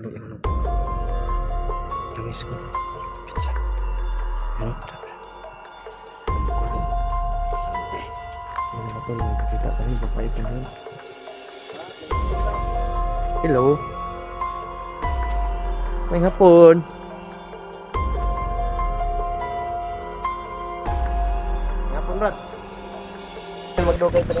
Ano, ano, ano. Langis ko. Pizza. Ano? Ano na to? Nakikita ka rin. Papait na rin. Hello. May hapon. May hapon, Brad. Magdugay ka na.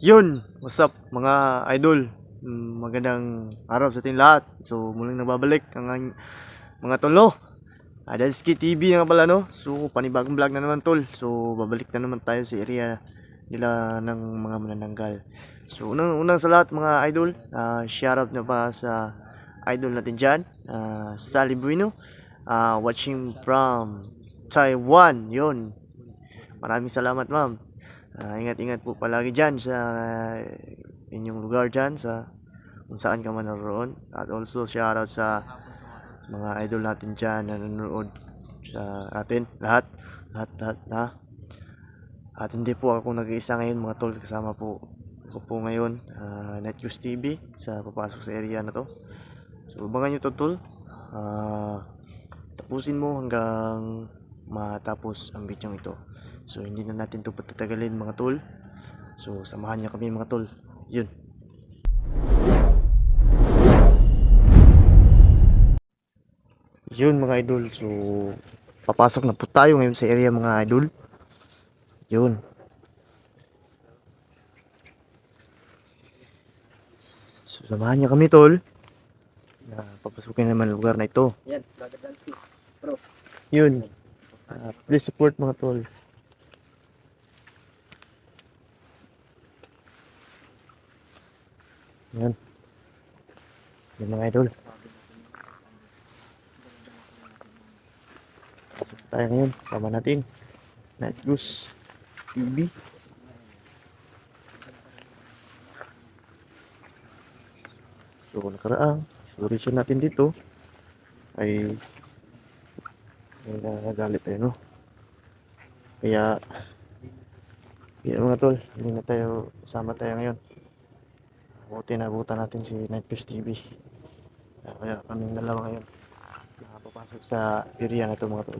Yun! What's up mga idol? Mm, Magandang araw sa ating lahat. So muling nagbabalik ang mga tolo. Adalski TV nga pala no. So panibagong vlog na naman tol. So babalik na naman tayo sa area nila ng mga manananggal. So unang unang sa lahat mga idol, ah shoutout na pa sa idol natin dyan, ah, Sally Bueno, ah, watching from Taiwan, yon. Maraming salamat ma'am. Ah, ingat-ingat po palagi dyan sa inyong lugar dyan sa kung saan ka man naroon. At also shoutout sa mga idol natin dyan na nanonood sa atin. Lahat. Lahat, lahat, ha? At hindi po ako nag-iisa ngayon mga tol. Kasama po ako po ngayon. Uh, Netnews TV sa papasok sa area na to. So, abangan nyo to tol. Ah, tapusin mo hanggang matapos ang video ito. So, hindi na natin to patatagalin mga tol. So, samahan niya kami mga tol. Yun. Yun mga idol. So, papasok na po tayo ngayon sa area mga idol. Yun. So, samahan niya kami tol. Na papasukin naman lugar na ito. Yan. Bro, Yun. Ah, please support mga tol. Yan. Yan mga idol. Pasok tayo ngayon. Sama natin. Night Goose TV. So, nakaraang. Exploration natin dito ay nagagalit tayo, no? Kaya, kaya mga tol, hindi na tayo, sama tayo ngayon. Buti na abutan natin si Nightcruise TV. Kaya kaming dalawa ngayon. Nakapapasok sa area na ito mga tol.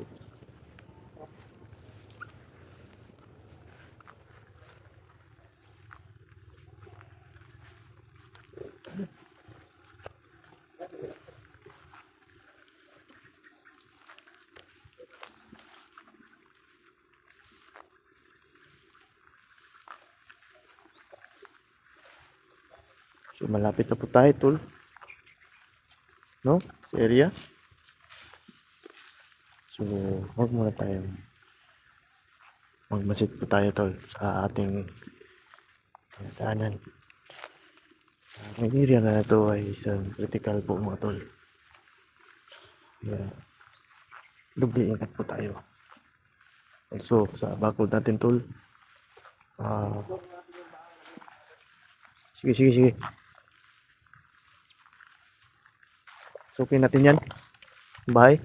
So, malapit na po tayo, tol. No? Sa area. So, huwag muna tayo magmasid po tayo, tol, sa ating tinatanan. Ang area na ito ay isang critical po, mga tol. Kaya, doble ingat po tayo. Also, sa bakod natin, tol. Ah, sige, sige, sige. Okay natin yan. Bye.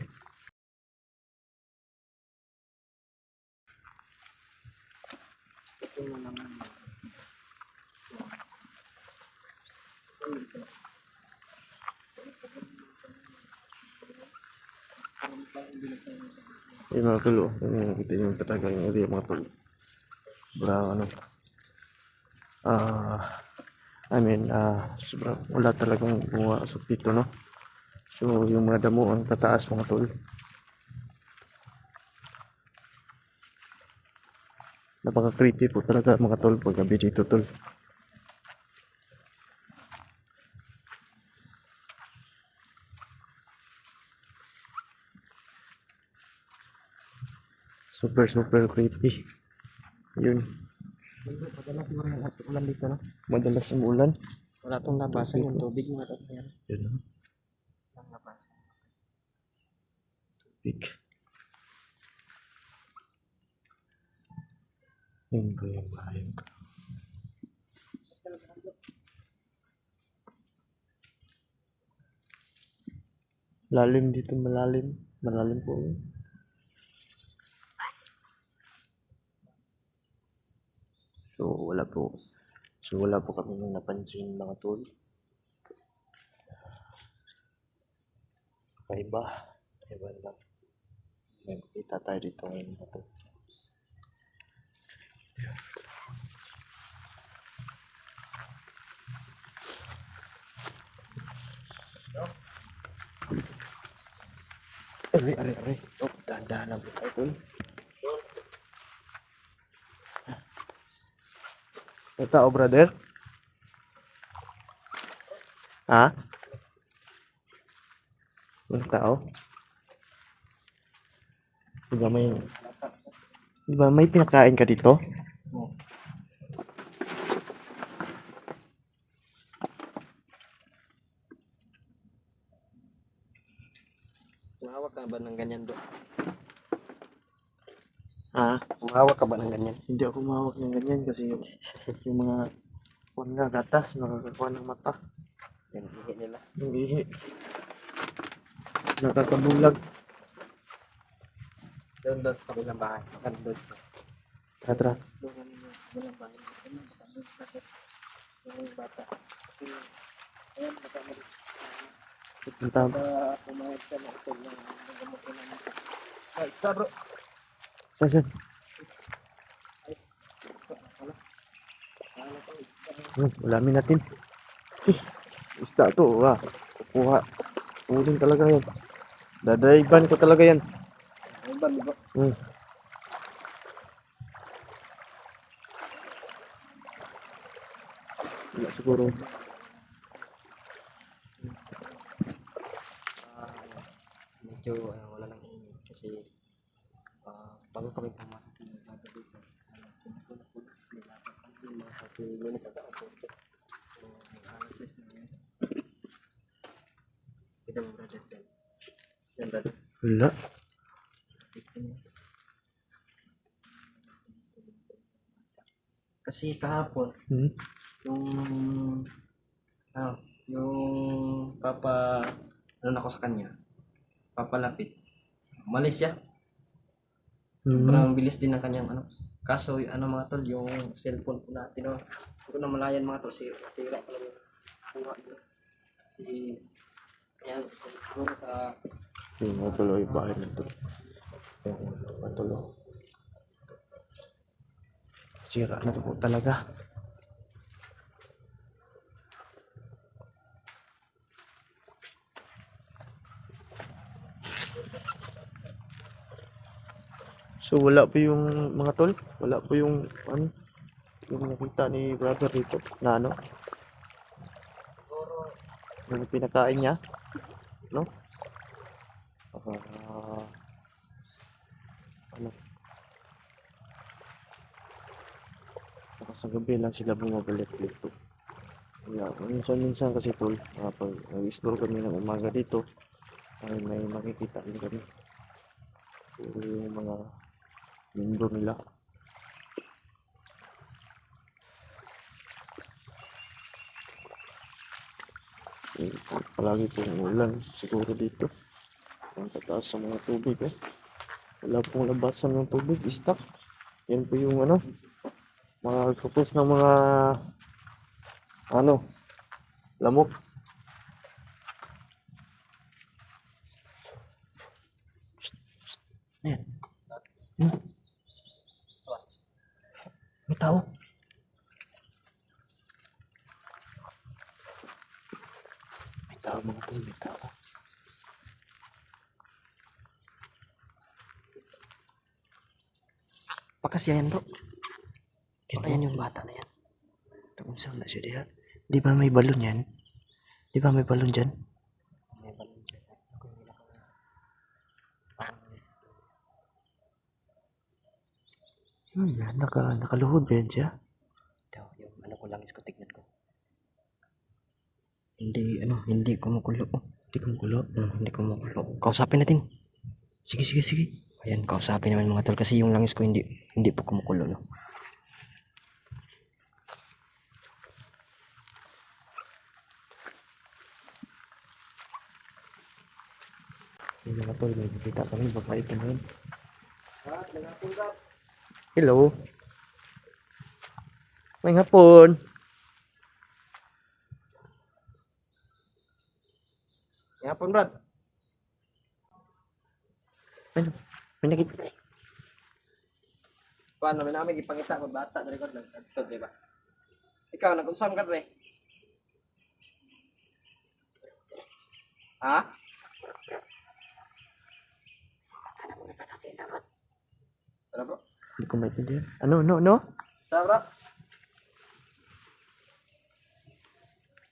Yung mga tulo, yung kita yung talaga yung area mga tulo. Sobrang ano. Ah, I mean, ah, sobrang wala talagang bunga sa dito, no? So, yung mga damo ang tataas mga tol. Napaka-creepy po talaga mga tol pag gabi dito tol. Super super creepy. Yun. siguro yung ulan dito, no? Madalas umulan. Wala tong labasan yung tubig mga to. Yan. Yun o. Ang labasan. Big. Yun ba yung? Lalim dito, malalim. Malalim po. So, wala po. So, wala po kami nung napansin mga tol. Kaiba. Kaiba lang. May makita tayo dito ngayon mga tol. Are, are, are. Oh, dahan-dahan lang tayo tol. May tao, brother? Ha? May tao? Di ba may... Di ba may pinakain ka dito? Oo. Umawak ka ba ng ganyan do? Ha? Umawak ka ba ng ganyan? Hindi ako mahawak ng ganyan kasi yung, yung mga kuwan nga gatas, nakakakuha ng mata. Yan, ihi nila. Yung ihi. Nakakabulag. Doon doon sa kabilang bahay. Makan doon sa Tara, tara. doon kabilang bahay. Ano, makan doon sa sakit. Yung bata. Ayan, bata mo. Punta. Para pumayag ka na ito ng gamot ko namin. Ay, isa bro. Saan, saan? Hmm, ulamin natin. Sus, isda to. Ah, kukuha. Uling talaga yan. Dadayban ko talaga yan. Hmm. Wala siguro. Ah, medyo ano, wala lang init kasi ah, bago kami pumasok ng bago dito. po nilapit kami yung mga katulo ni Kagao po. So, mag-alas na ngayon. Kita mo. Yan brother. Wala. Kasi kahapon, Hmm. yung ano, yung papa ano na ko sa kanya papalapit umalis siya Hmm. sobrang bilis din ng kanyang ano kaso y- ano mga tol yung cellphone po natin no hindi ko na malayan mga tol sira, sira pala yung kuha si yan siguro sa Yung mga tuloy bahay na to. Yung mga tuloy. Sira na to po talaga. So wala po yung mga tol, wala po yung ano, yung nakita ni brother dito na ano, yung pinakain niya, no? Ah, ano? Baka sa gabi lang sila bumabalik dito. Kaya minsan-minsan kasi tol, kapag nag-explore kami ng umaga dito, ay may makikita din kami. Puro yung mga mundo nila. Palagi pong ulan siguro dito. Ang tataas sa mga tubig eh. Wala pong labasan ng tubig, stock. Yan po yung ano, mga focus ng mga ano, lamok. Ayan. Hmm. May tao. May tao mga tol, may tao. pakasyayan bro ayan yung bata na yan saan na siya diha? Di ba may balon yan? Di ba may balon dyan? yung nilakaw. Hmm, naka, nakaluhod ba yan siya? Daw. ko langis ko, tignan ko. Hindi, ano, hindi kumukulo. Oh, hindi kumukulo. Hmm, hindi kumukulo. Kausapin natin. Sige, sige, sige. Ayan, kausapin naman mga tol kasi yung langis ko hindi hindi po kumukulo, no. Yung mga tol, may nakita kami, babae ka ngayon. Hello. May hapon. May hapon, Brad. Ano? May nakita. Paano may namin ipangita ko bata na record lang. Ito, di ba? Ikaw, nag-unsam ka rin. Ha? Tara bro. Hindi ko maintindihan. Ano, no, no? Tara bro.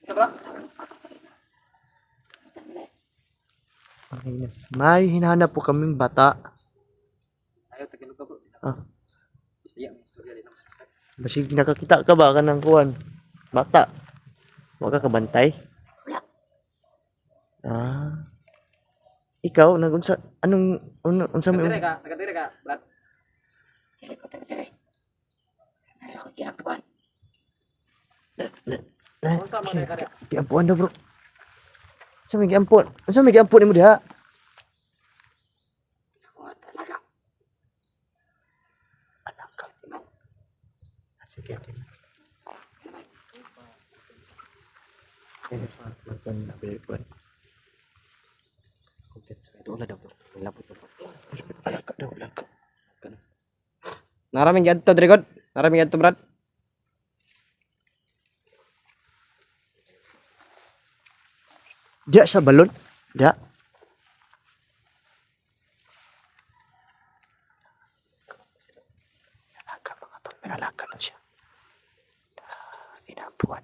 Ito bro. Okay na. May hinahanap po kaming bata. Ayaw, tagilog ka bro. Ah. Basig nakakita ka ba ka ng kuwan? Bata. Huwag ka kabantay. Ah. Ikaw, nagunsa, anong, ano, unsa may, Nagatire ka, nagatire ka, Brad. Eh, Unsa man kay kare? giampuan na bro. Unsa may giampun? Unsa may giampun nimo diha? Sige. Eh, makan na beban. Komplit sa ito ulah daw bro. Lapot bro. Alaka daw, alaka. Naraming gadto dire god. Naraming gadto Brad. Diya sa balon? Diya. Alaka mga tol, may alaka na siya. Ah, Inampuan.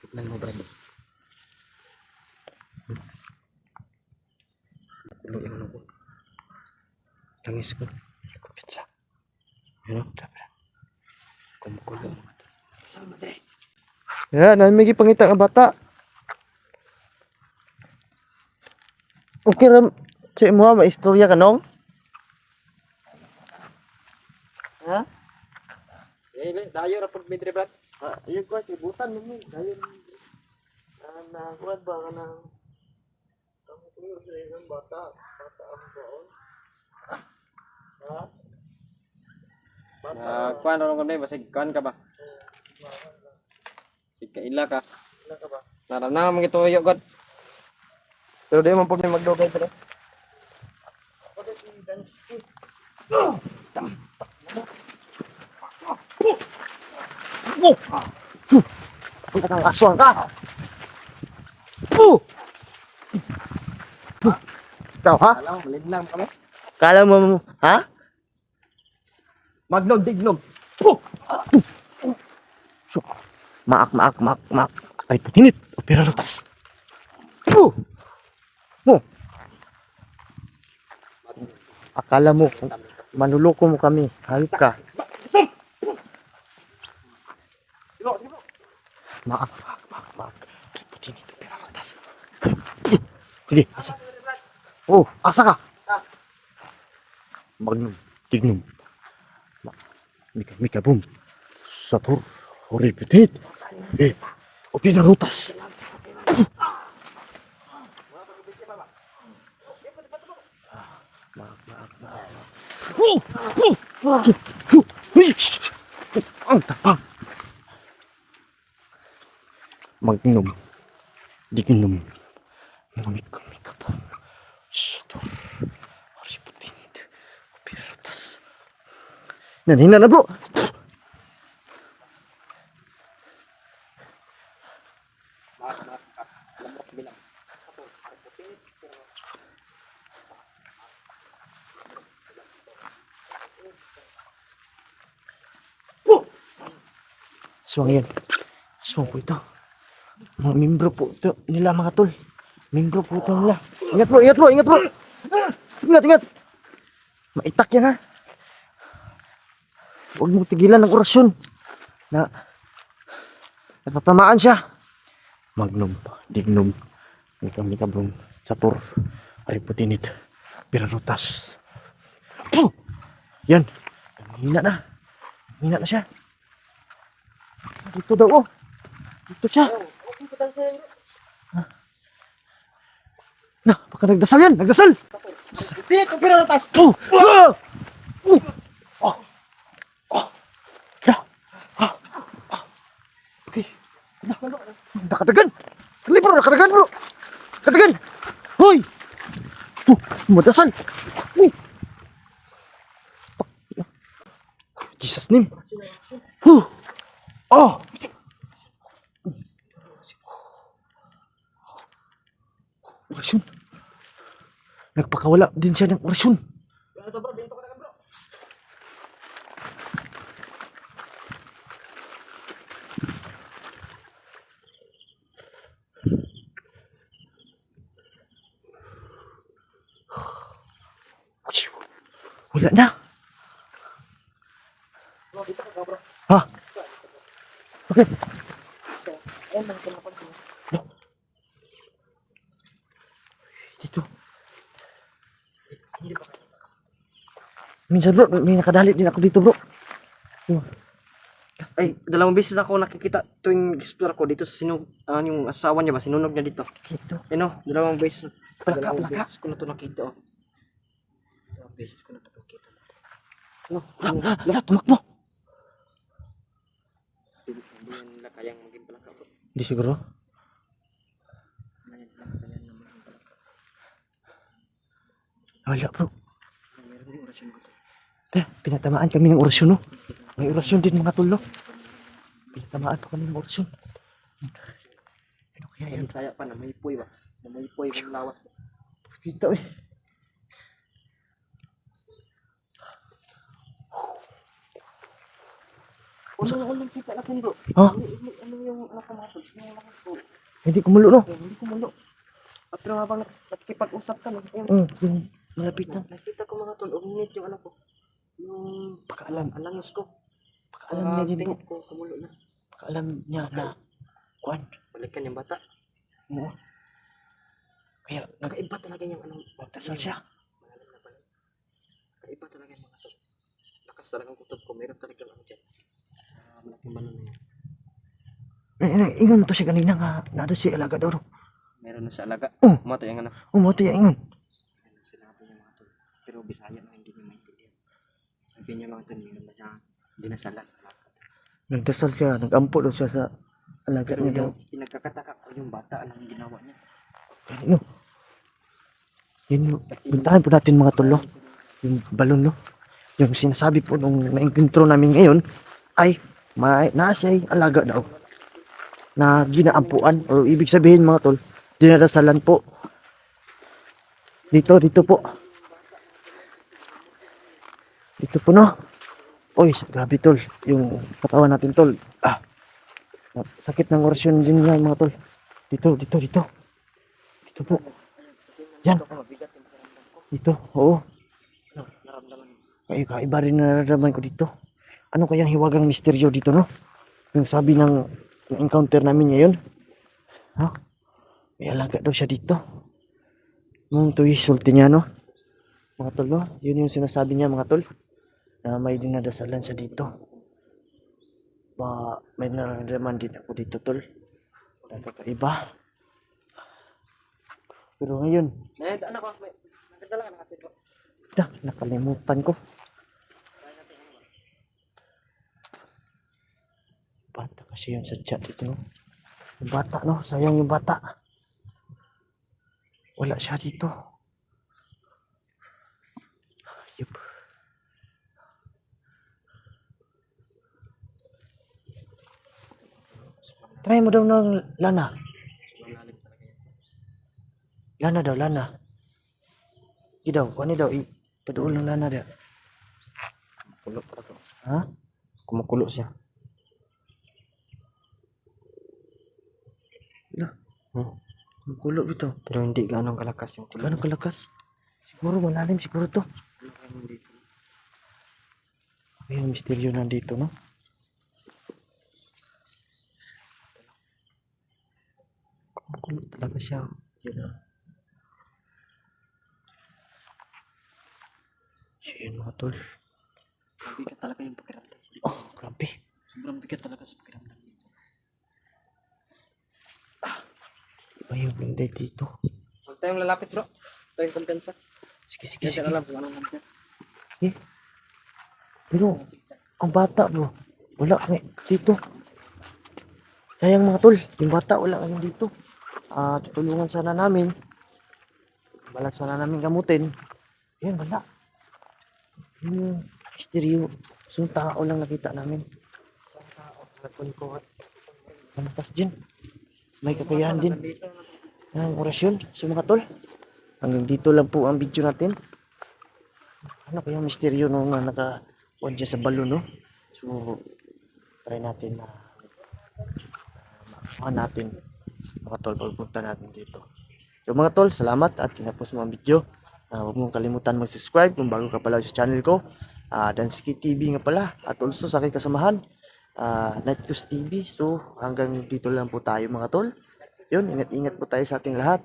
Tignan mo Brad. Ulo ino ko. Langis ko. Kupit sa. Ano? Dabra. Kumukulo mga to. Sama dire. Ya, na may gipangita nga bata. Okay ram sa imo ha, maistorya ka nong? Ha? Eh, be, dayo ra pud midre Brad. Ah, ayun ko kibutan mo mi. Dayon ah, na kuan ba ka nang Ang tuyo sa isang bata, bata ang baon. Ah, kuan ron ko ni basig kuan ka ba? Sig kaila ka. Ilan ka ba? Narana mo gituyo god. Pero di man pud ni magdugay dire. Ako si Dansky. Punta kang aswang ka! Uh! Ikaw ha? Alam mo, lang kami. Kala mo, ha? Magnog dignog. So, maak, maak, maak, maak. Ay, putinit. O, pera lutas. Oh! Mo. Akala mo, manuloko mo kami. Hayop ka. Maak, maak, maak, maak. Ay, putinit. O, pera lutas. Sige, asa. Oh, asa ka? Magnum, tignum. Mika, mika, boom. Satur, hori, petit. Eh, o pinarutas. Oh! Oh! Oh! Oh! Ang tapang. Magnum. Dignum. Mika, mika, boom. Satur, hori, petit. O pinarutas. Nanina na bro. Aswang yan. Aswang po ito. Mga membro po ito nila mga tol. Membro po ito nila. Ingat bro, ingat bro, ingat bro. Ingat, ingat. Maitak yan ha. Huwag mo tigilan ng orasyon. Na, natatamaan siya. Magnum, dignum, mikam mikabrum, satur, ariputinit, pirarutas. Puh! Yan. Hina na. Hina na siya. Dito daw oh. Dito siya. Na, baka nagdasal yan, nagdasal. Dito, pero tas. Oh! Ah! Oh! Oh! Oh! Ya! Ah! Ah! Okay. Na, nakadagan. Kali bro, nakadagan bro. Nakadagan. Hoy! Oh, madasal. Uy! Jesus name. Huh! Oh! Orasyon. Nagpakawala din siya ng orasyon. Dito bro, dito ka na bro. Wala na. Ha? Okay. Ko. Dito. Minsan bro, may nakadali din ako dito bro. Ay, dalawang beses ako nakikita tuwing explore ko dito sa sinu ah, yung asawa niya ba sinunog niya dito. Dito. Ano, dalawang beses. Palaka, dalawang palaka. beses ko na to nakita. Oh. Dalawang beses ko na to nakita. Ano? Ah, ah, ah, tumakbo. Hindi hindi yan nila kayang maging palaka po. Hindi siguro. Wala bro. Eh, pinatamaan kami ng orasyon no. May orasyon din mga tulo. Pinatamaan pa kami ng orasyon. Ano kaya yan? Kaya pa na may puy ba? Na may puy yung lawas. Kita eh. Ano ano kita na bro? Ha? Ano, ano, ano yung mga tol? Yung tol. Hindi kumulo no. Kaya hindi ko mulo. At pero habang nak- nakikipag-usap ka, no, yung, Mm, yung malapitan. nakita ko mga tol, uminit yung ano ko. Yung Pakaalam. alangis ko. Pakaalam niya din tingin ko, kumulo na. Pakaalam niya na. Kwan. Balikan yung bata. Oo. Kaya nag Kakaiba talaga yung ano. Nagdasal siya. Kakaiba talaga yung mga tol. Lakas talagang kutob ko. Meron talaga ano dyan. Balon na yun. Eh, eh, ingon to siya kanina nga. Nado si alaga daw. Meron na sa alaga. Oh. Umato yung ano. Umuti ya ingon. Ano sinabi niya mga tol. Pero Bisaya na hindi niya maintindihan. Sabi niya mga tol, meron na siya dinasalan. Nagdasal siya. Nagampo daw siya sa alaga Pero niya daw. yung pinagkakataka ko yung bata, anong ginawa niya? Ano? Yun yung, puntahan po natin mga tulo. Yung balon, no? Yung sinasabi po nung na-encontro namin ngayon ay may nasa alaga daw. Na ginaampuan o ibig sabihin mga tol dinadasalan po. Dito dito po. Dito po no? Oy grabe tol. Yung katawan natin tol. Ah. Sakit ng orasyon din yan mga tol. Dito dito dito. Dito po. Yan. Dito oo. Kaiba rin nararamdaman ko dito. Ano kayang hiwagang misteryo dito, no? Yung sabi ng na-encounter namin ngayon. Ha? May alaga daw siya dito. Nung tuwi, sulti niya, no? Mga tol, no? Yun yung sinasabi niya, mga tol. Na may dinadasalan siya dito. Ba, may nararamdaman din ako dito, tol. Nakakaiba. Pero ngayon, Eh, ano ko, may nagdala ka na kasi ko. dah, nakalimutan ko. Bata kasi yun sa chat dito. Yung bata, no? Sayang yung bata. Wala siya dito. Yup. Try mo daw ng lana. Lana daw, lana. Di daw, kuha daw. Ipaduol ng lana daw. Kulo pa. Ha? Kumukulo siya. Lah. Hmm. Ang kulo ito. Pero hindi ganong kalakas yung tuloy. Gano'ng kalakas? Siguro malalim siguro to. May misteryo nandito, no? Ang kulo talaga siya. Siyan mga tol. Mabigat talaga yung pakiramdam. Oh, grabe. Sobrang bigat talaga sa pakiramdam. Iba yung benda dito. Huwag tayong lalapit bro. Huwag tayong kumpensa. Sige, sige, Kasi sige. alam kung anong nandiyan. Eh. Pero, ang bata bro, wala kami dito. Sayang mga tol, yung bata wala kami dito. Ah, tutulungan sana namin. Balak sana namin gamutin. Yan, wala. Yung misteryo, yung tao lang nakita namin. Nagpun ko at Malakas din. May kakayahan din. ng orasyon sa mga tol. Hanggang dito lang po ang video natin. Ano kaya misteryo nung uh, naka on dyan sa balon, no? So, try natin na uh, natin mga tol pagpunta natin dito. So mga tol, salamat at tinapos mo ang video. Uh, huwag mong kalimutan mag-subscribe kung bago ka pala sa channel ko. Uh, Dansky TV nga pala. At also sa aking kasamahan, uh, Nightcus TV. So hanggang dito lang po tayo mga tol. Yun, ingat-ingat po tayo sa ating lahat.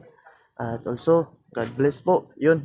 At also, God bless po. Yun,